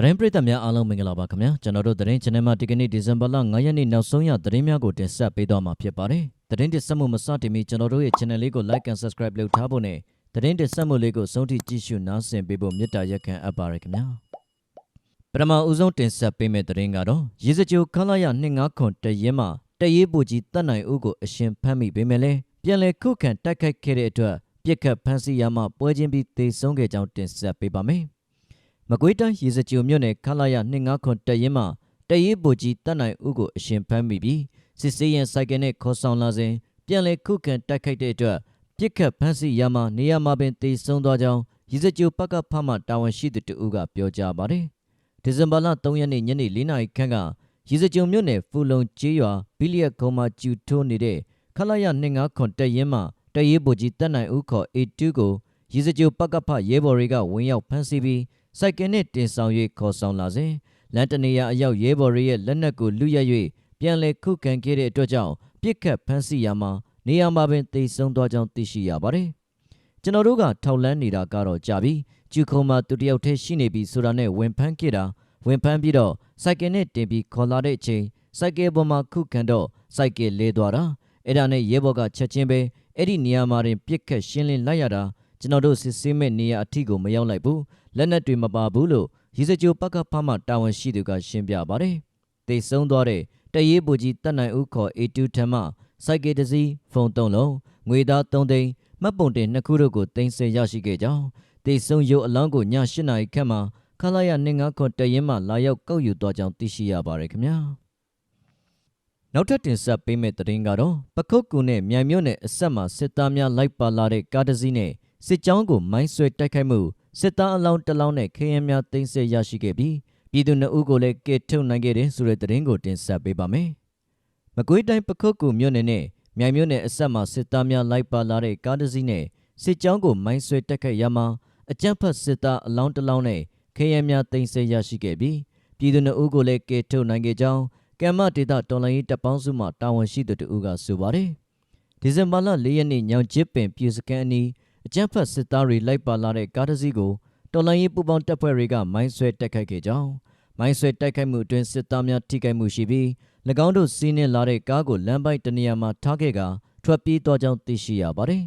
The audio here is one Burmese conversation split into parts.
သတင်းပရိသတ်များအားလုံးမင်္ဂလာပါခင်ဗျာကျွန်တော်တို့သတင်း channel မှာဒီကနေ့ဒီဇင်ဘာလ9ရက်နေ့နောက်ဆုံးရသတင်းများကိုတင်ဆက်ပေးသွားမှာဖြစ်ပါတယ်သတင်းတင်ဆက်မှုမစတင်မီကျွန်တော်တို့ရဲ့ channel လေးကို like and subscribe လုပ်ထားဖို့နဲ့သတင်းတင်ဆက်မှုလေးကိုဆုံးထိကြည့်ရှုနားဆင်ပေးဖို့မေတ္တာရက်ခံအပ်ပါရခင်ဗျာပထမဦးဆုံးတင်ဆက်ပေးမယ့်သတင်းကတော့ရေစကြိုခလာရ25ခွန်တရဲမှာတရဲပူကြီးတတ်နိုင်ဦးကိုအရှင်ဖမ်းမိပေမဲ့လည်းပြန်လည်ခုခံတိုက်ခိုက်ခဲ့တဲ့အတွက်ပြစ်ခတ်ဖမ်းဆီးရမှပွဲချင်းပြီးသေဆုံးခဲ့ကြောင်းတင်ဆက်ပေးပါမယ် မကွေးတိုင်းရေစကြိုမြို့နယ်ခလာရ25ခွန်တရဲမှာတရဲပူကြီးတတ်နိုင်ဦးကိုအရှင်ဖမ်းမိပြီးစစ်စေးရန်စိုက်ကယ်နဲ့ခေါ်ဆောင်လာစဉ်ပြန်လည်ခုခံတိုက်ခိုက်တဲ့အတွက်ပြစ်ခတ်ဖမ်းဆီးရမှနေရာမှာပင်သေဆုံးသွားကြောင်းရေစကြိုပကဖမှတာဝန်ရှိသူတဦးကပြောကြားပါတယ်ဒီဇင်ဘာလ3ရက်နေ့ညနေ4နာရီခန့်ကရေစကြုံမြို့နယ်ဖူလုံကျေးရွာဘီလီယက်ကုန်းမှာကျူထိုးနေတဲ့ခလာရ25ခွန်တက်ရင်မှတရဲဘူကြီးတက်နိုင်ဦးခေါ် A2 ကိုရေစကြိုပကဖရဲဘော်တွေကဝင်ရောက်ဖမ်းဆီးပြီး စိုက်ကယ်နဲ့တင်ဆောင်၍ခေါ်ဆောင်လာစဉ်လန်တနေရအရောက်ရဲဘော်တွေရဲ့လက်နက်ကိုလူရက်၍ပြန်လည်ခုခံခဲ့တဲ့အတွက်ကြောင့်ပြစ်ခတ်ဖမ်းဆီးရမှာနေရာမှာပင်သေဆုံးသွားကြောင်းသိရှိရပါတယ်ကျွန်တော်တို့ကထောက်လန်းနေတာကတော့ကြာပြီကျူခုံမှာသူတယောက်တည်းရှိနေပြီဆိုတာနဲ့ဝင်ဖမ်းခဲ့တာဝင်ဖမ်းပြီးတော့စိုက်ကယ်နဲ့တင်ပြီးခေါ်လာတဲ့အချိန်စိုက်ကယ်ပေါ်မှာခုခံတော့စိုက်ကယ်လဲသွားတာအဲ့ဒါနဲ့ရဲဘော်ကချက်ချင်းပဲအဲ့ဒီနေရာမှာတင်ပြစ်ခတ်ရှင်းလင်းလိုက်ရတာကျွန်တော်တို့စစ်ဆေးမဲ့နေရာအထိကိုမရောက်လိုက်ဘူး လက်နက်တွေမပါဘူးလို့ရီစကြိုပကဖမှတာဝန်ရှိသူကရှင်းပြပါတယ်တေဆုံးသွားတဲ့တရဲပူကြီးတက်နိုင်ဦးခေါ် A2 ထံမှစိုက်ကယ်တစ်စီးဖုန်း၃လုံးငွေသား၃သိန်းမှတ်ပုံတင်နှစ်ခုတို့ကိုတင်ဆက်ရရှိခဲ့ကြောင်းတေဆုံးရုပ်အလောင်းကိုည၈နာရီခန့်မှာခလာရနှငါခွန်တရင်မှလာရောက်ကောက်ယူသွားကြောင်းသိရှိရပါတယ်ခင်ဗျာနောက်ထပ်တင်ဆက်ပေးမယ့်သတင်းကတော့ပခုတ်ကူနဲ့မြိုင်မြို့နယ်အဆက်မှာစစ်သားများလိုက်ပါလာတဲ့ကားတစ်စီးနဲ့စစ်ကြောင်းကိုမိုင်းဆွဲတိုက်ခိုက်မှု စစ်သားအလောင်းတစ်လောင်းနဲ့ခရင်များတင်ဆက်ရရှိခဲ့ပြီးပြည်သူနှစ်ဦးကိုလည်းကယ်ထုတ်နိုင်ခဲ့တဲ့ဆိုတဲ့သတင်းကိုတင်ဆက်ပေးပါမယ်မကွေးတိုင်းပခုတ်ကူမြို့နယ်နဲ့မြိုင်မြို့နယ်အဆက်မှာစစ်သားများလိုက်ပါလာတဲ့ကားတစ်စီးနဲ့စစ်ကြောင်းကိုမိုင်းဆွဲတိုက်ခိုက်ရမှာအကြမ်းဖက်စစ်သားအလောင်းတစ်လောင်းနဲ့ခရဲများတင်ဆက်ရရှိခဲ့ပြီးပြည်သူ့အုပ်ကိုလည်းကယ်ထုတ်နိုင်ခဲ့ကြောင်းကမ္မဒေတာတော်လိုင်းတပ်ပေါင်းစုမှတာဝန်ရှိသူတို့ကဆိုပါတယ်ဒီဇင်ဘာလ၄ရက်နေ့ညောင်ချစ်ပင်ပြည်စကန်အနီး အကြမ်းဖက်စစ်သားတွေလိုက်ပါလာတဲ့ကားတစ်စီးကိုတော်လိုင်းပူပေါင်းတပ်ဖွဲ့တွေကမိုင်းဆွဲတိုက်ခိုက်ခဲ့ကြောင်းမိုင်းဆွဲတိုက်ခိုက်မှုအတွင်းစစ်သားများထိခိုက်မှုရှိပြီး၎င်းတို့စီးနင်းလာတဲ့ကားကိုလမ်းပိုက်တနေရာမှာထားခဲ့ကထွက်ပြေးသွားကြောင်းသိရှိရပါတယ်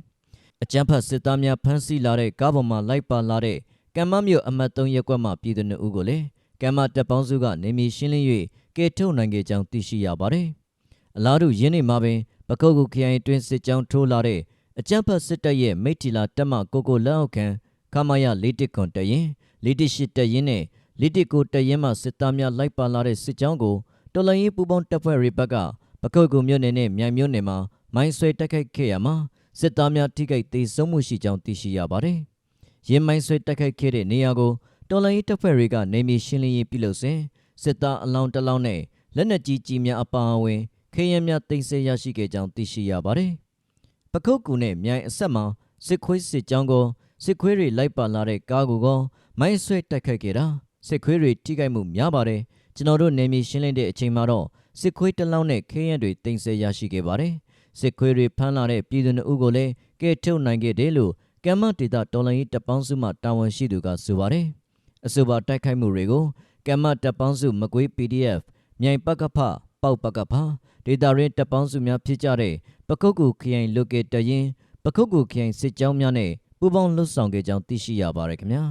အကြမ်းဖက်စစ်သားများဖမ်းဆီးလာတဲ့ကားပေါ်မှာလိုက်ပါလာတဲ့ကမ္မမြို့အမတ်3ရပ်ကွက်မှပြည်သူ့ဦးကိုလည်းကမ္မတပ်ပေါင်းစုကနေမီရှင်းလင်း၍ကဲထုတ်နိုင်ခဲ့ကြောင်းသိရှိရပါတယ်။အလားတူရင်းနေမှာပင်ပကုတ်ကုခရိုင်တွင်စစ်ကြောင်းထိုးလာတဲ့ အကြမ်းဖက်စစ်တပ်ရဲ့မိထီလာတပ်မကိုကိုလက်အောက်ခံခမာယ၄တစ်ခွန်တရင်၄တစ်ရှစ်တရင်နဲ့၄တစ်ကိုတရင်မှစစ်သားများလိုက်ပါလာတဲ့စစ်ကြောင်းကိုတော်လိုင်းရေးပူပေါင်းတပ်ဖွဲ့တွေဘက်ကပကုတ်ကုမြို့နယ်နဲ့မြိုင်မြို့နယ်မှာမိုင်းဆွဲတိုက်ခိုက်ခဲ့ရမှာစစ်သားများထိခိုက်ဒေဆုံးမှုရှိကြောင်းသိရှိရပါတယ်။ရင်မိုင်းဆွဲတိုက်ခိုက်ခဲ့တဲ့နေရာကိုတော်လိုင်းတပ်ဖွဲ့တွေကနေမြေရှင်းလင်းရေးပြုလုပ်စဉ်စစ်သားအလောင်းတစ်လောင်းနဲ့လက်နက်ကြီးကြီးများအပါအဝင်ခေယံများတင်ဆက်ရရှိခဲ့ကြောင်းသိရှိရပါတယ်။ ပခုတ်ကူနဲ့မြိုင်အဆက်မှာစစ်ခွေးစစ်ကြောင်းကိုစစ်ခွေးတွေလိုက်ပါလာတဲ့ကားကိုကမိုင်းဆွဲတိုက်ခိုက်ခဲ့တာစစ်ခွေးတွေထိခိုက်မှုများပါတယ်။ကျွန်တော်တို့နေမြေရှင်းလင်းတဲ့အချိန်မှာတော့စစ်ခွေးတစ်လောင်းနဲ့ခေယံတွေတင်ဆက်ရရှိခဲ့ပါတယ်။စစ်ခွေးတွေဖမ်းလာတဲ့ပြည်သူ့အုပ်ကိုလည်းကဲထုတ်နိုင်ခဲ့တယ်လို့ကမ်မဒေတာတော်လိုင်းတပ်ပေါင်းစုမှတာဝန်ရှိသူကဆိုပါတယ်။အဆိုပါတိုက်ခိုက်မှုတွေကိုကမ်မတပ်ပေါင်းစုမကွေး PDF မြိုင်ပကဖပေါက်ပကဖဒေတာရင်းတပ်ပေါင်းစုများဖြစ်ကြတဲ့ ပခုတ်ကူခရိုင်လူကေတရင်ပခုတ်ကူခရိုင်စစ်ကြောင်းများနဲ့ပူးပေါင်းလှုပ်ဆောင်ခဲ့ကြောင်းသိရှိရပါတယ်ခင်ဗျာ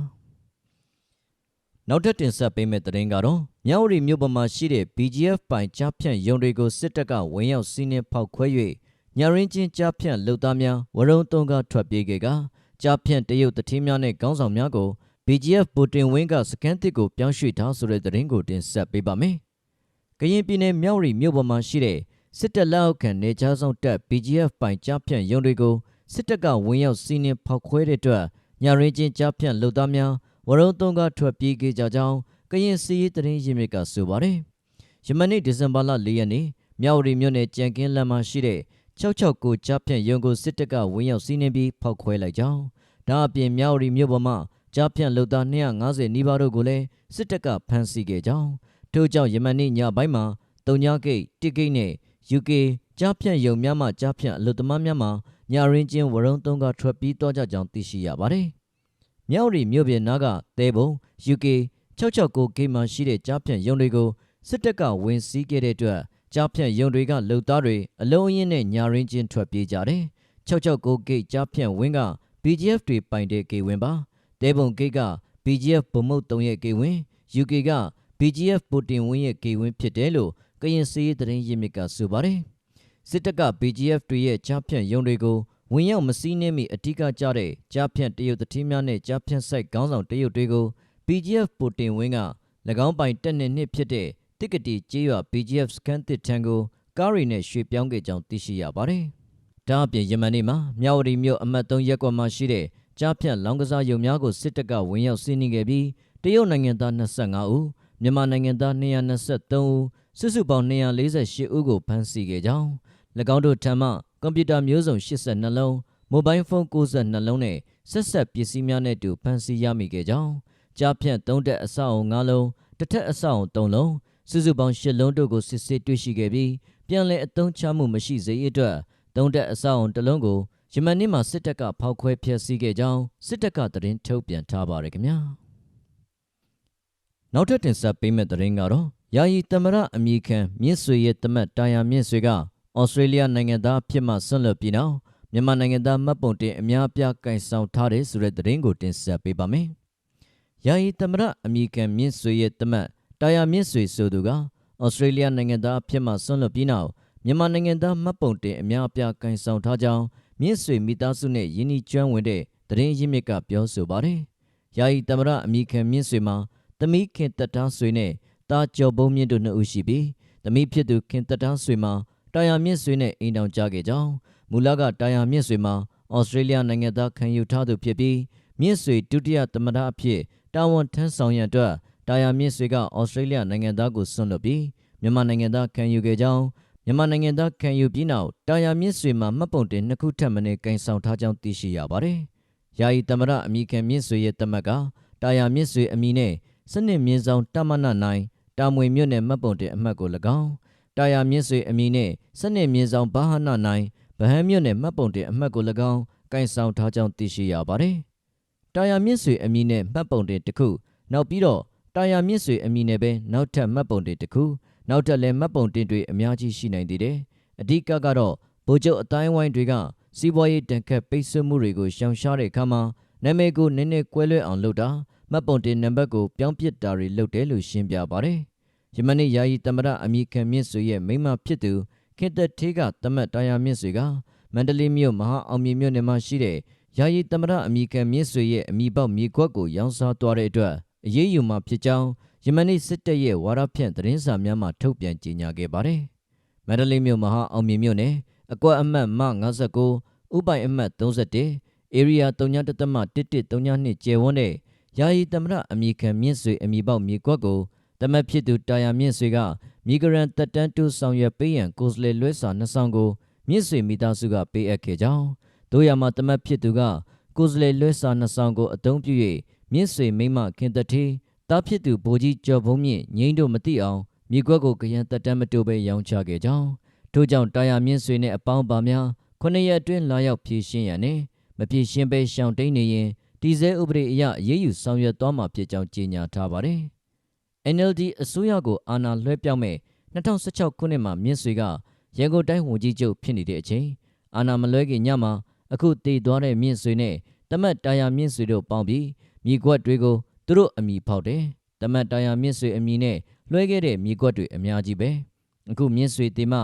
။နောက်ထပ်တင်ဆက်ပေးမယ့်သတင်းကတော့မြောက်ရီမြို့ပေါ်မှာရှိတဲ့ BGF ပိုင်ကြားဖြန့်ရုံတွေကိုစစ်တပ်ကဝင်ရောက်စီးနင်းဖောက်ခွဲ၍ညရင်းချင်းကြားဖြန့်လှုပ်သားများဝရုံတုံးကထွက်ပြေးခဲ့ကကြားဖြန့်တရုတ်တထင်းများနဲ့ခေါင်းဆောင်များကို BGF ပူတင်ဝင်းကစကန်တစ်ကိုပြောင်းရွှေ့ထားဆိုတဲ့သတင်းကိုတင်ဆက်ပေးပါမယ်။ကရင်ပြည်နယ်မြောက်ရီမြို့ပေါ်မှာရှိတဲ့ စစ်တပ်လက်အောက်ခံနေကြားဆောင်တပ် BGF ပိုင်ကြားဖြန့်ရုံတွေကိုစစ်တပ်ကဝင်ရောက်စီးနင်းဖောက်ခွဲတဲ့အတွက်ညရင်းချင်းကြားဖြန့်လုပ်သားများဝရုံသုံးကထွက်ပြေးခဲ့ကြကြောင်းကရင်စီးရေးသတင်းရင်းမြစ်ကဆိုပါတယ်။ယမနေ့ဒီဇင်ဘာလ၄ရက်နေ့မြောက်ရီမြို့နယ်ကြံကင်းလမ်းမှာရှိတဲ့669ကြားဖြန့်ရုံကိုစစ်တပ်ကဝင်ရောက်စီးနင်းပြီးဖောက်ခွဲလိုက်ကြောင်းဒါအပြင်မြောက်ရီမြို့ပေါ်မှာကြားဖြန့်လုံသား250နီးပါးတို့ကိုလည်းစစ်တပ်ကဖမ်းဆီးခဲ့ကြောင်းထို့ကြောင့်ယမန်နေ့ညပိုင်းမှာတုံညာဂိတ်တစ်ဂိတ်နဲ့ UK ကြားဖြန့်ရုံများမှကြားဖြန့်အလုသမားများမှာညရင်းချင်းဝရုံသုံးကထွက်ပြီးတော့ကြကြောင်းသိရှိရပါတယ်။မြောက်ရီမြို့ပြင်နားကတဲဘုံ UK 669ဂိတ်မှာရှိတဲ့ကြားဖြန့်ရုံတွေကိုစစ်တပ်ကဝင်စီးခဲ့တဲ့အတွက်ကြားဖြန့်ရုံတွေကလုံသားတွေအလုံးအင်းနဲ့ညာရင်းချင်းထွက်ပြေးကြတယ်669ဂိတ်ကြားဖြန့်ဝင်းက BGF တွေပိုင်တဲ့ဂိတ်ဝင်းပါတဲပုံဂိတ်က BGF ဗမုတ်3ရဲ့ဂိတ်ဝင်း UK က BGF ပူတင်ဝင်းရဲ့ဂိတ်ဝင်းဖြစ်တယ်လို့ ကရင်စီးရေးသတင်းရင်းမြစ်ကဆိုပါတယ်စစ်တပ်က BGF တွေရဲ့ကြားဖြန့်ရုံတွေကိုဝင်ရောက်မစည်းနှင်းမီအ धिक ကြတဲ့ကြားဖြန့်တရုတ်တတိများနဲ့ကြားဖြန့်ဆိုင်ခေါင်းဆောင်တရုတ်တွေကို BGF ပူတင်ဝင်းက၎င်းပိုင်တက်နှစ်နှစ်ဖြစ်တဲ့တစ်ကတိကျေးရွာ BGF စကန်တစ်ထံကိုကားရီနဲ့ရွှေ့ပြောင်းခဲ့ကြောင်းသိရှိရပါတယ်။ဒါအပြင်ယမန်နေ့မှာမြဝတီမြို့အမှတ်3ရပ်ကွက်မှာရှိတဲ့ကြားဖြန့်လောင်းကစားရုံများကိုစစ်တပ်ကဝင်ရောက်စီးနင်းခဲ့ပြီးတရုတ်နိုင်ငံသား25ဦးမြန်မာနိုင်ငံသား223ဦး စုစုပေါင်း248ဦးကိုဖမ်းဆီးခဲ့ကြောင်း၎င်းတို့ထံမှကွန်ပျူတာမျိုးစုံ82လုံးမိုဘိုင်းဖုန်း62လုံးနဲ့ဆက်ဆက်ပစ္စည်းများနဲ့အတူဖမ်းဆီးရမိခဲ့ကြောင်းကြားဖြန့်3တက်အဆောက်အုံ5လုံးတစ်ထက်အဆောက်အုံ3လုံးစုစုပေါင်း10လုံးတို့ကိုစစ်ဆေးတွေ့ရှိခဲ့ပြီးပြန်လည်အသုံးချမှုမရှိစေရအတွက်3တက်အဆောက်အုံတစ်လုံးကိုယမန်နေ့မှာစစ်တပ်ကဖောက်ခွဲဖျက်ဆီးခဲ့ကြောင်းစစ်တပ်ကသတင်းထုတ်ပြန်ထားပါတယ်ခင်ဗျာနောက်ထပ်တင်ဆက်ပေးမယ့်သတင်းကတော့ ယာယီသမရအမိခံမြင့်ဆွေရဲ့တမတ်တာယာမြင့်ဆွေကဩစတြေးလျနိုင်ငံသားအဖြစ်မှဆွန့်လွတ်ပြီးနောက်မြန်မာနိုင်ငံသားမှတ်ပုံတင်အများအပြားကင်ဆောင်ထားတဲ့ဆိုတဲ့သတင်းကိုတင်ဆက်ပေးပါမယ်။ယာယီသမရအမိခံမြင့်ဆွေရဲ့တမတ်တာယာမြင့်ဆွေဆိုသူကဩစတြေးလျနိုင်ငံသားအဖြစ်မှဆွန့်လွတ်ပြီးနောက်မြန်မာနိုင်ငံသားမှတ်ပုံတင်အများအပြားကင်ဆောင်ထားကြောင်းမြင့်ဆွေမိသားစုနဲ့ယင်းဤကျွမ်းဝင်တဲ့သတင်းရင်းမြစ်ကပြောဆိုပါတယ်။ယာယီသမရအမိခံမြင့်ဆွေမှာသမီးခင်တက်တားဆွေနဲ့ တာကျော်ဘုံမြင့်တို့နှစ်ဦးရှိပြီးသမီးဖြစ်သူခင်တက်တားဆွေမှာတာယာမြင့်ဆွေနဲ့အိမ်တောင်ကြခဲ့ကြောင်းမူလကတာယာမြင့်ဆွေမှာဩစတြေးလျနိုင်ငံသားခံယူထားသူဖြစ်ပြီးမြင့်ဆွေဒုတိယသမ္မတအဖြစ်တာဝန်ထမ်းဆောင်ရန်အတွက်တာယာမြင့်ဆွေကဩစတြေးလျနိုင်ငံသားကိုဆွန့်လွတ်ပြီးမြန်မာနိုင်ငံသားခံယူခဲ့ကြောင်းမြန်မာနိုင်ငံသားခံယူပြီးနောက်တာယာမြင့်ဆွေမှာမှတ်ပုံတင်နှစ်ခုထပ်မံကင်ဆောင်ထားကြောင်းသိရှိရပါတယ်။ယာယီသမရအမိခံမြင့်ဆွေရဲ့တမက်ကတာယာမြင့်ဆွေအမိနဲ့စနစ်မြင့်ဆောင်တမနနိုင် တာမွေမြို့နယ်မှတ်ပုံတင်အမှတ်ကို၎င်းတာယာမြင့်ဆွေအမည်နဲ့စနစ်မြင့်ဆောင်ဘာဟာနာနိုင်ဗဟန်းမြို့နယ်မှတ်ပုံတင်အမှတ်ကို၎င်းကင်ဆောင်ထားကြောင်းသိရှိရပါတယ်။တာယာမြင့်ဆွေအမည်နဲ့မှတ်ပုံတင်တစ်ခုနောက်ပြီးတော့တာယာမြင့်ဆွေအမည်နဲ့ပဲနောက်ထပ်မှတ်ပုံတင်တစ်ခုနောက်ထပ်လည်းမှတ်ပုံတင်တွေအများကြီးရှိနိုင်သေးတယ်။အဓိကကတော့ဗိုလ်ချုပ်အတိုင်းဝိုင်းတွေကစီးပွားရေးတန်ခတ်ပိတ်ဆို့မှုတွေကိုရှောင်ရှားတဲ့အခါမှာနာမည်ကိုနည်းနည်းကွဲလွဲအောင်လုပ်တာမှတ်ပုံတင်နံပါတ်ကိုပြောင်းပစ်တာတွေလုပ်တယ်လို့ရှင်းပြပါတယ်။ ယမနေ့ယာယီတမရအမိခံမြင့်ဆွေရဲ့မိမဖြစ်သူခေတ္တထေးကတမတ်တာယာမြင့်ဆွေကမန္တလေးမြို့မဟာအောင်မြေမြို့နယ်မှာရှိတဲ့ယာယီတမရအမိခံမြင့်ဆွေရဲ့အမိပေါက်မြေကွက်ကိုရောင်းစားသွားတဲ့အတွက်အရေးယူမှာဖြစ်ကြောင်းယမနေ့စစ်တပ်ရဲ့ဝါရဖြန့်သတင်းစာများမှထုတ်ပြန်ကြေညာခဲ့ပါတယ်။မန္တလေးမြို့မဟာအောင်မြေမြို့နယ်အကွက်အမှတ်မ59ဥပိုင်အမှတ်31 area 3.1.132ကျယ်ဝန်းတဲ့ယာယီတမရအမိခံမြင့်ဆွေအမိပေါက်မြေကွက်ကို တမတ်ဖြစ်သူတာယာမြင့်ဆွေကမိဂရန်တက်တန်းတူဆောင်ရွက်ပေးရန်ကိုယ်စားလှယ်လွှဲစာနှစ်ဆောင်ကိုမြင့်ဆွေမိသားစုကပေးအပ်ခဲ့ကြောင်းတို့ရမှာတမတ်ဖြစ်သူကကိုယ်စားလှယ်လွှဲစာနှစ်ဆောင်ကိုအသုံးပြု၍မြင့်ဆွေမိမခင်တထေးတားဖြစ်သူဗိုလ်ကြီးကျော်ဘုံမြင့်ငိမ့်တို့မသိအောင်မြေကွက်ကိုကရန်တက်တန်းမတူပဲရောင်းချခဲ့ကြောင်းထို့ကြောင့်တာယာမြင့်ဆွေနဲ့အပေါင်းပါများခုနှစ်ရက်အတွင်းလာရောက်ဖြည့်ရှင်းရန်နဲ့မဖြည့်ရှင်းပဲရှောင်တိန်နေရင်ဒီဇဲဥပဒေအရအရေးယူဆောင်ရွက်သွားမှာဖြစ်ကြောင်းကြေညာထားပါတယ်။ NLD အစိုးရကိုအာဏာလွှဲပြောင်းမဲ့2016ခုနှစ်မှာမြင့်ဆွေကရန်ကုန်တိုင်းဝန်ကြီးချုပ်ဖြစ်နေတဲ့အချိန်အာဏာမလွှဲခင်ညမှာအခုတည်သွားတဲ့မြင့်ဆွေနဲ့တမတ်တာယာမြင့်ဆွေတို့ပေါင်းပြီးမြေကွက်တွေကိုသူတို့အမိဖောက်တယ်။တမတ်တာယာမြင့်ဆွေအမိနဲ့လွှဲခဲ့တဲ့မြေကွက်တွေအများကြီးပဲ။အခုမြင့်ဆွေတေမ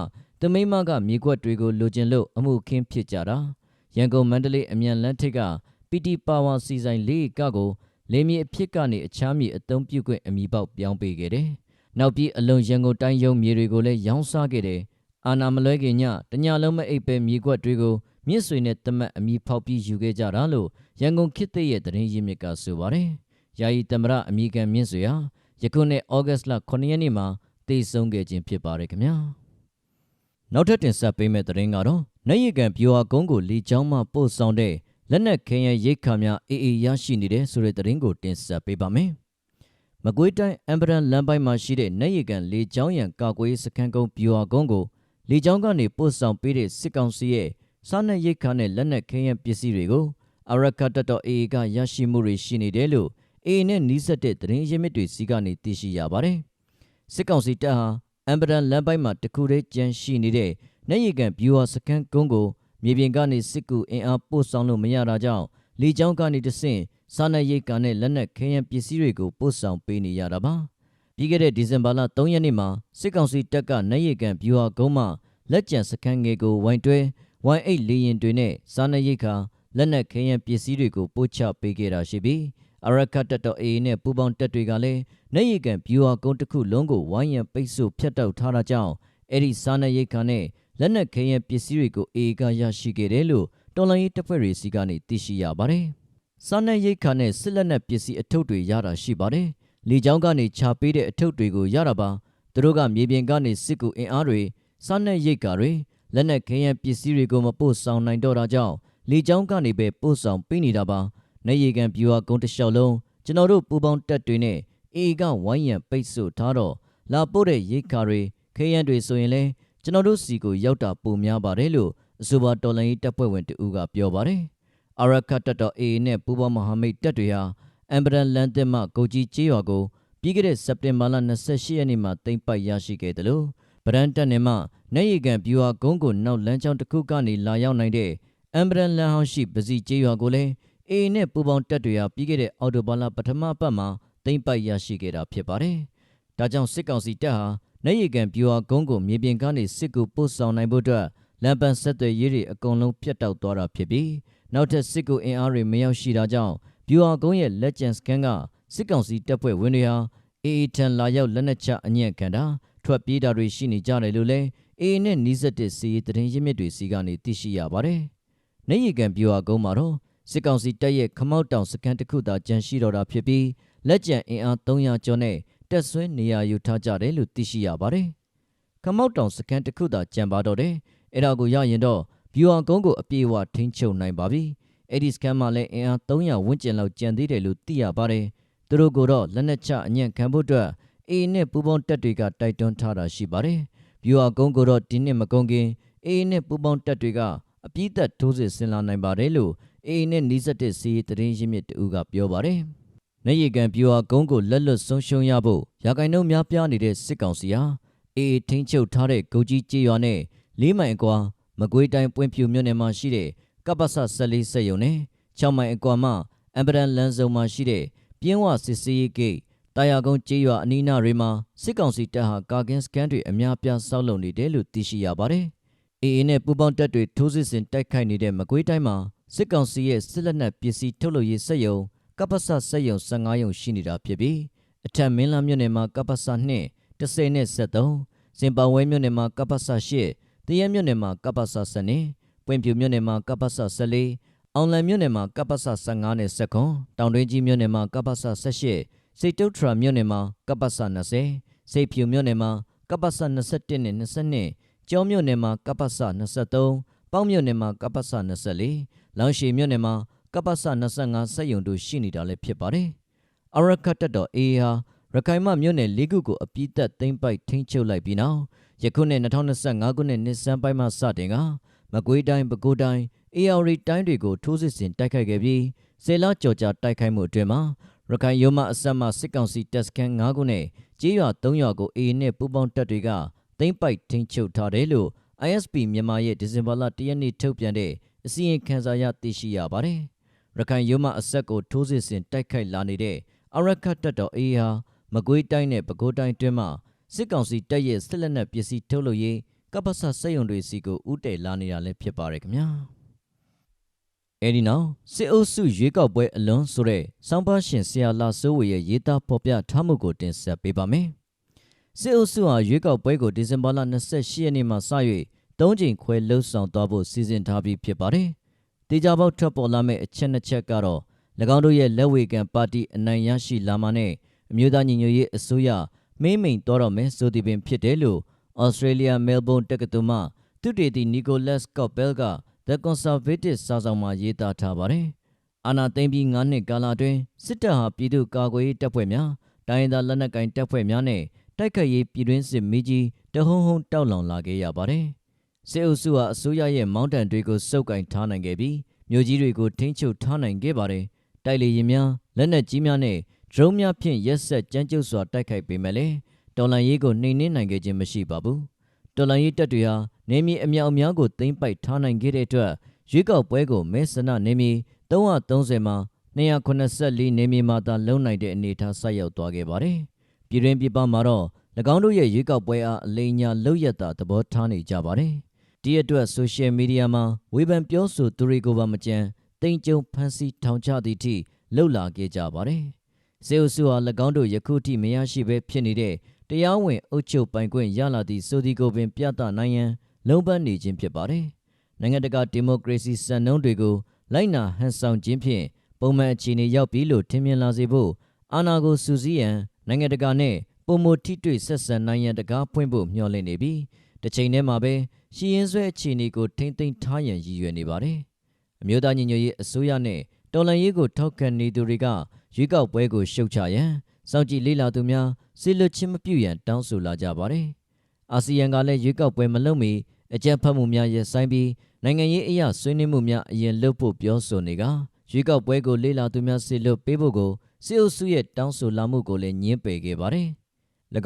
တမိမကမြေကွက်တွေကိုလိုချင်လို့အမှုခင်းဖြစ်ကြတာ။ရန်ကုန်မန္တလေးအမြန်လမ်းထိပ်ကပီတီပါဝါစီဆိုင်လေးကကို လေမြေအဖြစ်ကနေအခြားမြေအသုံးပြုခွင့်အမိပေါက်ပြောင်းပေးခဲ့တယ်။နောက်ပြီးအလုံရန်ကုန်တိုင်းရုံမြေတွေကိုလည်းရောင်းစားခဲ့တယ်။အာနာမလွဲခင်ညတညလုံးမအိပ်ပဲမြေကွက်တွေကိုမြင့်ဆွေနဲ့တမတ်အမိဖောက်ပြီးယူခဲ့ကြတာလို့ရန်ကုန်ခေတ်သစ်ရဲ့သတင်းရင်းမြစ်ကဆိုပါတယ်။ယာယီတမရအမိကန်မြင့်ဆွေဟာယခုနှစ်ဩဂတ်လ9ရက်နေ့မှာတည်ဆုံခဲ့ခြင်းဖြစ်ပါတယ်ခင်ဗျာ။နောက်ထပ်တင်ဆက်ပေးမယ့်သတင်းကတော့နိုင်ရကန်ပြိုဟာကုန်းကိုလီချောင်းမှပို့ဆောင်တဲ့ လက်နက်ခဲယမ်းရိတ်ခါများအေးအေးရရှိနေတဲ့ဆိုတဲ့သတင်းကိုတင်ဆက်ပေးပါမယ်။မကွေးတိုင်းအမ်ဘရန်လမ်းပိုင်းမှာရှိတဲ့နိုင်ရကန်လေချောင်းရံကာကွယ်စခန်းကုန်းပြိုဟာကုန်းကိုလေချောင်းကနေပို့ဆောင်ပေးတဲ့စစ်ကောင်စီရဲ့စားနပ်ရိတ်ခါနဲ့လက်နက်ခဲယမ်းပစ္စည်းတွေကိုအရကတ်တော်အေအေကရရှိမှုတွေရှိနေတယ်လို့အေနဲ့နီးစပ်တဲ့သတင်းရင်းမြစ်တွေစီကနေသိရှိရပါတယ်။စစ်ကောင်စီတပ်ဟာအမ်ဘရန်လမ်းပိုင်းမှာတခုတည်းကြန့်ရှိနေတဲ့နေရီကန်ဗျူဟာစခန်းကုန်းကို မြေပြင်ကနေစစ်ကူအင်အားပို့ဆောင်လို့မရတာကြောင့်လေကြောင်းကနေတဆင့်စားနပ်ရိက္ခာနဲ့လက်နက်ခဲယမ်းပစ္စည်းတွေကိုပို့ဆောင်ပေးနေရတာပါ။ပြီးခဲ့တဲ့ဒီဇင်ဘာလ3ရက်နေ့မှာစစ်ကောင်စီတပ်ကနေရီကန်ဗျူဟာကုန်းမှာလက်ကျန်စခန်းငယ်ကိုဝိုင်းတွဲ Y8 လေယာဉ်တွေနဲ့စားနပ်ရိက္ခာလက်နက်ခဲယမ်းပစ္စည်းတွေကိုပို့ချပေးခဲ့တာရှိပြီးအရကတ်တပ်တော် AA နဲ့ပူးပေါင်းတပ်တွေကလည်းနေရီကန်ဗျူဟာကုန်းတစ်ခုလုံးကိုဝိုင်းရန်ပိတ်ဆို့ဖျက်တောက်ထားတာကြောင့်အဲ့ဒီစားနပ်ရိက္ခာနဲ့ လက်နက်ခဲယမ်းပစ္စည်းတွေကို AA ကရရှိခဲ့တယ်လို့တော်လိုင်းရေးတပ်ဖွဲ့တွေစီကနေသိရှိရပါတယ်။စားနပ်ရိက္ခာနဲ့စစ်လက်နက်ပစ္စည်းအထုပ်တွေရတာရှိပါတယ်။လေကြောင်းကနေခြာပေးတဲ့အထုပ်တွေကိုရတာပါ။သူတို့ကမြေပြင်ကနေစစ်ကူအင်အားတွေစားနပ်ရိက္ခာတွေလက်နက်ခဲယမ်းပစ္စည်းတွေကိုမပို့ဆောင်နိုင်တော့တာကြောင့်လေကြောင်းကနေပဲပို့ဆောင်ပေးနေတာပါ။နေရီကန်ဗျူဟာကုန်းတစ်လျှောက်လုံးကျွန်တော်တို့ပူပေါင်းတပ်တွေနဲ့အေကဝိုင်းရံပိတ်ဆို့ထားတော့လာပို့တဲ့ရိတ်ခါတွေခဲယမ်းတွေဆိုရင်လည်း ကျွန်တော်တို့စီကိုရောက်တာပုံများပါတယ်လို့အဆိုပါတော်လိုင်းရေးတပ်ဖွဲ့ဝင်တဦးကပြောပါတယ်။အာရခတ်တပ်တော် AA နဲ့ပူပေါင်းမဟာမိတ်တပ်တွေဟာအမ်ဘရန်လန်တက်မှကိုကြီးကျေးရွာကိုပြီးခဲ့တဲ့စက်တင်ဘာလ28ရက်နေ့မှာတင်ပိုက်ရရှိခဲ့တယ်လို့ဗရန်တက်နယ်မှနေရီကန်ဗျူဟာကုန်းကိုနောက်လမ်းကြောင်းတစ်ခုကနေလာရောက်နိုင်တဲ့အမ်ဘရန်လန်ဟောင်းရှိပစီကျေးရွာကိုလည်း AA နဲ့ပူပေါင်းတပ်တွေဟာပြီးခဲ့တဲ့အော်တိုဘာလပထမပတ်မှာသိမ်းပိုက်ရရှိခဲ့တာဖြစ်ပါတယ်။ဒါကြောင့်စစ်ကောင်စီတပ်ဟာ နေရီကန်ဗျူဟာကုန်းကိုမြေပြင်ကနေစစ်ကူပို့ဆောင်နိုင်ဖို့အတွက်လမ်းပန်းဆက်သွယ်ရေးတွေအကုန်လုံးပြတ်တောက်သွားတာဖြစ်ပြီးနောက်ထပ်စစ်ကူအင်အားတွေမရောက်ရှိတာကြောင့်ဗျူဟာကုန်းရဲ့လက်ကျန်စကန်ကစစ်ကောင်စီတပ်ဖွဲ့ဝင်တွေဟာ AA ထံလာရောက်လက်နက်ချအညံ့ခံတာထွက်ပြေးတာတွေရှိနေကြတယ်လို့လည်း AA နဲ့နှီးစပ်တဲ့စီးရီးသတင်းရင်းမြစ်တွေစီကနေသိရှိရပါတယ်။နေရီကန်ဗျူဟာကုန်းမှာတော့စစ်ကောင်စီတပ်ရဲ့ခမောက်တောင်စကန်တစ်ခုသာကျန်ရှိတော့တာဖြစ်ပြီးလက်ကျန်အင်အား300ကျော်နဲ့ တက်ဆွဲနေရာယူထားကြတယ်လို့သိရှိရပါတယ်။ခမောက်တောင်စကန်တစ်ခုသာကျန်ပါတော့တယ်။အဲ့ဒါကိုရရင်တော့ဗျူဟာကုန်းကိုအပြေအဝထိန်းချုပ်နိုင်ပါပြီ။အဲ့ဒီစကန်မှာလည်းအင်အား300ဝန်းကျင်လောက်ကျန်သေးတယ်လို့သိရပါတယ်။သူတို့ကတော့လက်နက်ချအညံ့ခံဖို့အတွက်အေနဲ့ပူပေါင်းတပ်တွေကတိုက်တွန်းထားတာရှိပါတယ်။ဗျူဟာကုန်းကိုတော့ဒီနှစ်မကုန်ခင်အေနဲ့ပူပေါင်းတပ်တွေကအပြည့်သက်ထိုးစစ်ဆင်လာနိုင်ပါတယ်လို့အေနဲ့နီးစပ်တဲ့စီးသတင်းရင်းမြစ်တူကပြောပါတယ်။ နေရီကန်ပြူဟာကုန်းကိုလက်လွတ်ဆုံးရှုံးရဖို့ရာဂိုင်နှုန်းများပြားနေတဲ့စစ်ကောင်စီဟာအေထိန်းချုပ်ထားတဲ့ဂုတ်ကြီးကြေးရွာနဲ့လေးမိုင်အကွာမကွေးတိုင်းပွင့်ဖြူမြို့နယ်မှာရှိတဲ့ကပ္ပဆဆက်လေးစက်ယုံနဲ့6မိုင်အကွာမှအမ်ဘရန်လန်စုံမှာရှိတဲ့ပြင်းဝစစ်စေးဂိတ်တာယာကုန်းကြေးရွာအနီးနားတွေမှာစစ်ကောင်စီတပ်ဟာကာကင်းစကန်တွေအများပြားစောက်လုံနေတယ်လို့သိရှိရပါတယ်။အေအေနဲ့ပူပေါင်းတပ်တွေထိုးစစ်ဆင်တိုက်ခိုက်နေတဲ့မကွေးတိုင်းမှာစစ်ကောင်စီရဲ့စစ်လက်နက်ပစ္စည်းထုတ်လုပ်ရေးစက်ယုံ ကပ္ပစစက်ယုံ15ယုံရှိနေတာဖြစ်ပြီးအထက်မင်းလာမြို့နယ်မှာကပ္ပစ2 10နဲ့73စင်ပါဝဲမြို့နယ်မှာကပ္ပစ8တရဲမြို့နယ်မှာကပ္ပစ7နဲ့ပွင့်ဖြူမြို့နယ်မှာကပ္ပစ14အောင်လံမြို့နယ်မှာကပ္ပစ15နဲ့19တောင်တွင်းကြီးမြို့နယ်မှာကပ္ပစ18စိတ်တုတ်ထရာမြို့နယ်မှာကပ္ပစ20စိတ်ဖြူမြို့နယ်မှာကပ္ပစ21နဲ့22ကျောင်းမြို့နယ်မှာကပ္ပစ23ပေါင်းမြို့နယ်မှာကပ္ပစ24လောင်ရှည်မြို့နယ်မှာ ကပ္ပစ25စက်ယုံတို့ရှိနေတာလည်းဖြစ်ပါတယ်။အရကတ်တော်အေဟာရခိုင်မမြို့နယ်၄ခုကိုအပြစ်သက်သိမ်းပိုက်ထိန်းချုပ်လိုက်ပြီးနောက်ယခုနှစ်2025ခုနှစ်နှစ်စန်းပိုင်းမှစတင်ကမကွေးတိုင်းပဲခူးတိုင်းအေရရီတိုင်းတွေကိုထိုးစစ်ဆင်တိုက်ခိုက်ခဲ့ပြီးစေလာကြော်ကြတိုက်ခိုက်မှုအတွင်းမှာရခိုင်ရိုးမအဆက်မှစစ်ကောင်စီတပ်စခန်း၅ခုနဲ့ကြေးရွာ၃ရွာကိုအေနဲ့ပူးပေါင်းတပ်တွေကသိမ်းပိုက်ထိန်းချုပ်ထားတယ်လို့ ISP မြန်မာရဲ့ဒီဇင်ဘာလ၁ရက်နေ့ထုတ်ပြန်တဲ့အစည်းအဝေးခန်းစာရသိရှိရပါတယ်။ ရခိုင်ရိုးမအဆက်ကိုထိုးစစ်ဆင်တိုက်ခိုက်လာနေတဲ့အရခတ်တပ်တော်အေဟာမကွေးတိုင်းနဲ့ပဲခူးတိုင်းတွင်းမှာစစ်ကောင်စီတပ်ရဲ့စစ်လက်နက်ပစ္စည်းထုတ်လုပ်ရေးကပ္ပစစက်ယုံတွေစီကိုဥတည်လာနေတာလည်းဖြစ်ပါတယ်ခင်ဗျာ။အဲဒီနောက်စစ်အုပ်စုရွေးကောက်ပွဲအလွန်ဆိုတဲ့စောင်းပါရှင်ဆရာလာစိုးဝေရဲ့ရေးသားဖော်ပြထားမှုကိုတင်ဆက်ပေးပါမယ်။စစ်အုပ်စုဟာရွေးကောက်ပွဲကိုဒီဇင်ဘာလ28ရက်နေ့မှာစ၍၃ချိန်ခွဲလှုပ်ဆောင်သွားဖို့စီစဉ်ထားပြီးဖြစ်ပါတယ်။ တေချာပေါက်ထွက်ပေါ်လာမယ့်အချက်နှစ်ချက်ကတော့၎င်းတို့ရဲ့လက်ဝေကန်ပါတီအနိုင်ရရှိလာမှနဲ့အမျိုးသားညီညွတ်ရေးအစိုးရမိမ့်မိန်တော်တော်မယ်ဆိုသည်ပင်ဖြစ်တယ်လို့ဩစတြေးလျမဲလ်ဘုန်းတက္ကသိုလ်မှသူတေတီနီကိုလတ်ကော့ပယ်က The Conservative စာဆောင်မှာရေးသားထားပါတယ်။အာနာသိမ့်ပြီး9နှစ်ကာလအတွင်းစစ်တပ်ဟာပြည်သူ့ကာကွယ်ရေးတပ်ဖွဲ့များတိုင်းရင်းသားလက်နက်ကိုင်တပ်ဖွဲ့များနဲ့တိုက်ခတ်ရေးပြည်တွင်းစစ်မီးကြီးတဟုံဟုံတောက်လောင်လာခဲ့ရပါတယ်။ စစ်အုပ်စုဟာအစိုးရရဲ့မောင်းတန်တွေကိုစုပ်ကင်ထားနိုင်ခဲ့ပြီးမြို့ကြီးတွေကိုထိန်းချုပ်ထားနိုင်ခဲ့ပါတယ်။တိုက်လေရင်များလက်နက်ကြီးများနဲ့ဒရုန်းများဖြင့်ရက်ဆက်ကြမ်းကြုတ်စွာတိုက်ခိုက်ပေမဲ့လည်းတော်လန်ရေးကိုနှိမ်နင်းနိုင်ခဲ့ခြင်းမရှိပါဘူးတော်လန်ရေးတပ်တွေဟာနေမြေအမြောက်အများကိုသိမ်းပိုက်ထားနိုင်ခဲ့တဲ့အတွက်ရွေးကောက်ပွဲကိုမဲဆန္ဒနေမြေ330မှာ284နေမြေမှာသာလုံနိုင်တဲ့အနေအထားဆိုက်ရောက်သွားခဲ့ပါတယ်ပြည်တွင်းပြည်ပမှာတော့၎င်းတို့ရဲ့ရွေးကောက်ပွဲအားအလိမ်ညာလောက်ရတာသဘောထားနေကြပါတယ် ဒီအတွက်ဆိုရှယ်မီဒီယာမှာဝေဖန်ပြောဆိုသူတွေကိုပါမကြမ်းတိမ်ကြုံဖန်ဆီးထောင်ချသည့်အထိလှုပ်လာခဲ့ကြပါတယ်။စေအုပ်စုဟာ၎င်းတို့ယခုထိမရရှိဘဲဖြစ်နေတဲ့တရားဝင်အုပ်ချုပ်ပိုင်ခွင့်ရလာသည့်ဆိုဒီကိုပင်ပြသနိုင်ရန်လုံးပန်းနေခြင်းဖြစ်ပါတယ်။နိုင်ငံတကာဒီမိုကရေစီစံနှုန်းတွေကိုလိုက်နာဟန်ဆောင်ခြင်းဖြင့်ပုံမှန်အခြေအနေရောက်ပြီလို့ထင်မြင်လာစေဖို့အာဏာကိုစူးစီးရန်နိုင်ငံတကာနဲ့ပုံမထိတွေ့ဆက်ဆံနိုင်ရန်တကားဖွင့်ဖို့မျှော်လင့်နေပြီးတစ်ချိန်တည်းမှာပဲ ရှီရင်ဆွဲအခြေအနေကိုထိမ့်သိမ်းထားရန်ရည်ရွယ်နေပါတယ်။အမျိုးသားညီညွတ်ရေးအစိုးရနဲ့တော်လှန်ရေးကိုထောက်ခံနေသူတွေကရွေးကောက်ပွဲကိုရှုတ်ချရန်စောင့်ကြည့်လေ့လာသူများစစ်လွတ်ချင်းမပြုရန်တောင်းဆိုလာကြပါတယ်။အာဆီယံကလည်းရွေးကောက်ပွဲမလုပ်မီအကြမ်းဖက်မှုများရပ်ဆိုင်းပြီးနိုင်ငံရေးအရာဆွေးနွေးမှုများအရင်လုပ်ဖို့ပြောဆိုနေကရွေးကောက်ပွဲကိုလေ့လာသူများစစ်လွတ်ပေးဖို့ကိုစစ်အုပ်စုရဲ့တောင်းဆိုလာမှုကိုလည်းညှင်းပယ်ခဲ့ပါတယ်။၎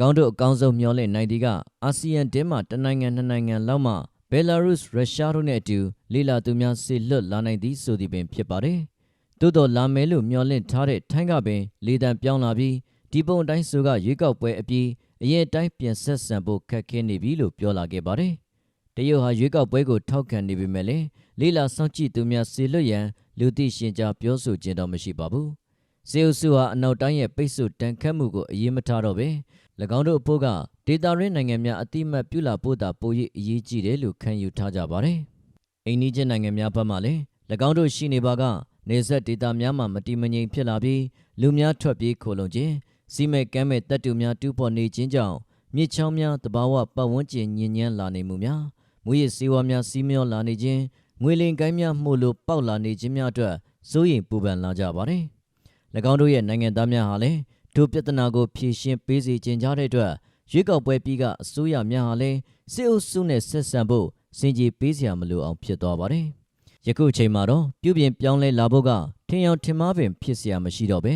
င်းတို့အကောင်းဆုံးမျှော်လင့်နိုင်သည်ကအာဆီယံတင်းမှာတနိုင်ငံနှစ်နိုင်ငံလောက်မှဘယ်လာရုစ်ရုရှားတို့နဲ့အတူလေလာသူများဆီလွတ်လာနိုင်သည်ဆိုသည်ပင်ဖြစ်ပါတယ်။သို့တော်လာမယ်လို့မျှော်လင့်ထားတဲ့ထိုင်းကပင်လေတံပြောင်းလာပြီးဒီပုံအတိုင်းဆိုကရွေးကောက်ပွဲအပြီးအရင်တိုင်းပြန်ဆက်ဆံဖို့ခက်ခဲနေပြီလို့ပြောလာခဲ့ပါတယ်။တရုတ်ဟာရွေးကောက်ပွဲကိုထောက်ခံနေပေမဲ့လည်းလေလာစောင့်ကြည့်သူများဆီလွတ်ရန်လူသိရှင်ကြားပြောဆိုခြင်းတော့မရှိပါဘူး။စေအုပ်စုဟာအနောက်တိုင်းရဲ့ပိတ်ဆို့တန်ခတ်မှုကိုအရေးမထားတော့ပဲ၎ င်းတို့အဖို့ကဒေတာရင်းနိုင်ငံများအတိမတ်ပြုလာဖို့သာပို၍အရေးကြီးတယ်လို့ခံယူထားကြပါတယ်။အိန္ဒိချင်းနိုင်ငံများဘက်မှလည်း၎င်းတို့ရှိနေပါကနေဆက်ဒေတာများမှာမတိမငြိမ်ဖြစ်လာပြီးလူများထွက်ပြေးခိုလုံခြင်းစီမဲ့ကမ်းမဲ့တပ်တူများတူးဖော်နေခြင်းကြောင့်မြစ်ချောင်းများတဘာဝပတ်ဝန်းကျင်ညဉ့်ညမ်းလာနေမှုများမူရစ်စေဝါများစီးမျောလာနေခြင်းငွေလင်ကိုင်းများမှုလို့ပေါက်လာနေခြင်းများအတွက်စိုးရိမ်ပူပန်လာကြပါတယ်။၎င်းတို့ရဲ့နိုင်ငံသားများဟာလည်း ဒုပြဿနာကိုဖြေရှင်းပေးစေခြင်းကြတဲ့အတွက်ရွေးကောက်ပွဲပြီးကအစိုးရများဟာလည်းစစ်အုပ်စုနဲ့ဆက်ဆံဖို့စင်ကြေပေးစရာမလိုအောင်ဖြစ်သွားပါတယ်။ယခုအချိန်မှာတော့ပြုပြင်ပြောင်းလဲလာဖို့ကထင်အောင်ထင်မှားပင်ဖြစ်စရာမရှိတော့ပဲ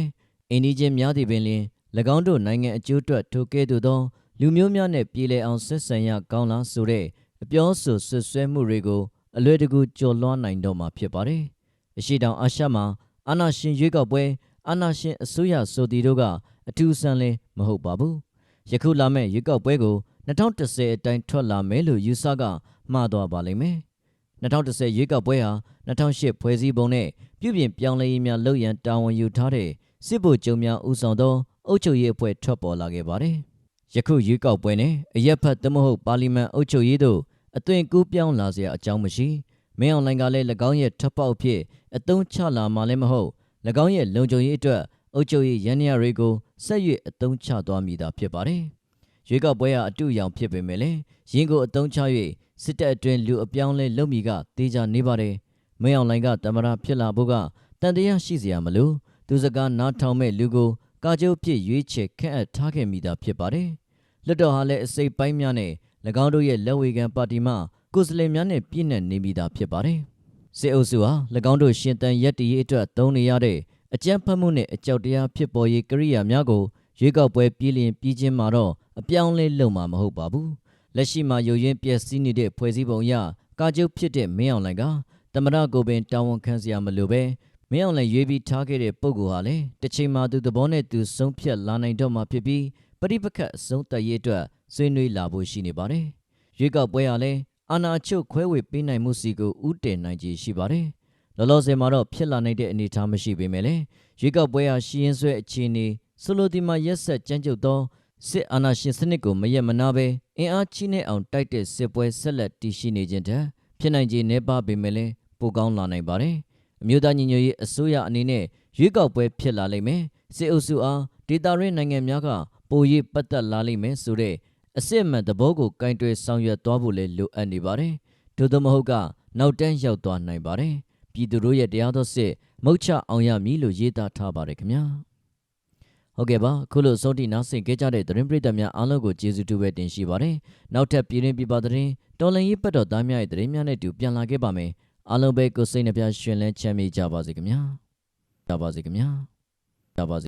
အိန္ဒိချင်းများသည်ပင်လျှင်၎င်းတို့နိုင်ငံအကျိုးအတွက်ထိုကဲ့သို့သောလူမျိုးများနဲ့ပြည်လည်အောင်ဆက်ဆံရကောင်းလားဆိုတဲ့အပြောဆိုဆွဆွဲမှုတွေကိုအလွယ်တကူကျော်လွှားနိုင်တော့မှာဖြစ်ပါတယ်။အရှိတောင်အာရှမှာအာနာရှင်ရွေးကောက်ပွဲ အာနာရှင်အစိုးရဆိုသည်တို့ကအထူးဆန်းလည်းမဟုတ်ပါဘူး။ယခုလာမယ့်ရွေးကောက်ပွဲကို2010အတိုင်းထွက်လာမယ်လို့ယူဆကမှားသွားပါလိမ့်မယ်။2010ရွေးကောက်ပွဲဟာ2008ဖွဲ့စည်းပုံနဲ့ပြုပြင်ပြောင်းလဲရေးများလုပ်ရန်တာဝန်ယူထားတဲ့စစ်ဗိုလ်ချုပ်များဦးဆောင်သောအုပ်ချုပ်ရေးအဖွဲ့ထွက်ပေါ်လာခဲ့ပါတယ်။ယခုရွေးကောက်ပွဲနဲ့အရက်ဖတ်သမဟုတ်ပါလီမန်အုပ်ချုပ်ရေးတို့အသွင်ကူးပြောင်းလာစရာအကြောင်းမရှိ။မင်းအောင်လှိုင်ကလည်း၎င်းရဲ့ထပ်ပေါက်ဖြစ်အသုံးချလာမှလည်းမဟုတ်၎ င်းရဲ့လုံခြုံရေးအတွက်အုပ်ချုပ်ရေးရန်ရတွေကိုဆက်၍အသုံးချသွားမိတာဖြစ်ပါတယ်။ရွေးကောက်ပွဲဟာအတူရောင်ဖြစ်ပေမဲ့လည်းရင်းကိုအသုံးချ၍စစ်တပ်အတွင်းလူအပြောင်းလဲလုပ်မိကတေးကြနေပါတယ်။မင်းအောင်လှိုင်ကတမရဖြစ်လာဖို့ကတန်တရားရှိစရာမလိုသူစကားနားထောင်မဲ့လူကိုကာကြိုးဖြစ်ရွေးချယ်ခန့်အပ်ထားခဲ့မိတာဖြစ်ပါတယ်။လွတ်တော်ဟာလည်းအစိပ်ပိုင်းများနဲ့၎င်းတို့ရဲ့လက်ဝေခံပါတီမှကိုယ်စားလှယ်များနဲ့ပြည့်နှက်နေမိတာဖြစ်ပါတယ်။ စစ်အုပ်စုဟာ၎င်းတို့ရှင်တန်ရက်တရေးအတွက်သုံးနေရတဲ့အကြမ်းဖက်မှုနဲ့အကြောက်တရားဖြစ်ပေါ်ရေးကိရိယာများကိုရွေးကောက်ပွဲပြည်လျင်ပြည်ချင်းမှာတော့အပြောင်းလဲလုပ်မှာမဟုတ်ပါဘူး။လက်ရှိမှာယိုယွင်းပျက်စီးနေတဲ့ဖွဲ့စည်းပုံအရကာကြုတ်ဖြစ်တဲ့မင်းအောင်လှိုင်ကတမရကိုပင်တာဝန်ခံစရာမလိုပဲမင်းအောင်လှိုင်ရွေးပြီးထားခဲ့တဲ့ပုံကိုဟာလည်းတစ်ချိန်မှာသူသဘောနဲ့သူဆုံးဖြတ်လာနိုင်တော့မှာဖြစ်ပြီးပရိပခတ်အဆုံးတတ်ရေးအတွက်ဆွေးနွေးလာဖို့ရှိနေပါတယ်။ရွေးကောက်ပွဲဟာလည်း အာဏာချုပ်ခွဲဝေပေးနိုင်မှုစီကိုဥတည်နိုင်ခြေရှိပါတယ်။လောလောဆယ်မှာတော့ဖြစ်လာနိုင်တဲ့အနေအထားမရှိပေမဲ့လည်းရွေးကောက်ပွဲဟာရှီရင်ဆွဲအခြေအနေဆိုလိုဒီမာရက်ဆက်ကြမ်းကြုတ်သောစစ်အာဏာရှင်စနစ်ကိုမရက်မနာပဲအင်အားကြီးနေအောင်တိုက်တဲ့စစ်ပွဲဆက်လက်တည်ရှိနေခြင်းတည်းဖြစ်နိုင်ခြေနှဲပါပေမဲ့လည်းပိုကောင်းလာနိုင်ပါတယ်။အမျိုးသားညီညွတ်ရေးအစိုးရအနေနဲ့ရွေးကောက်ပွဲဖြစ်လာလိမ့်မယ်။စစ်အုပ်စုအားဒေတာရင်းနိုင်ငံများကပို၍ပတ်သက်လာလိမ့်မယ်ဆိုတဲ့ အစစ်အမှန်သဘောကိုကင်တွယ်ဆောင်ရွက်သွားဖို့လည်းလိုအပ်နေပါတယ်။ထို့သောမဟုတ်ကနောက်တန်းရောက်သွားနိုင်ပါတယ်။ပြည်သူတို့ရဲ့တရားတော်စစ်မုတ်ချအောင်ရမည်လို့ရေးသားထားပါတယ်ခင်ဗျာ။ဟုတ်ကဲ့ပါခုလိုစောတိနားဆင်ကြကြတဲ့သတင်းပရိသတ်များအားလုံးကိုကျေးဇူးတူပဲတင်ရှိပါတယ်။နောက်ထပ်ပြည်တွင်းပြည်ပသတင်းတော်လန်ရေးပတ်တော်သားများရဲ့သတင်းများနဲ့တူပြန်လာခဲ့ပါမယ်။အားလုံးပဲကိုယ်စိတ်နှပြရှင်လန်းချမ်းမြေ့ကြပါစေခင်ဗျာ။ကြပါစေခင်ဗျာ။ကြပါစေ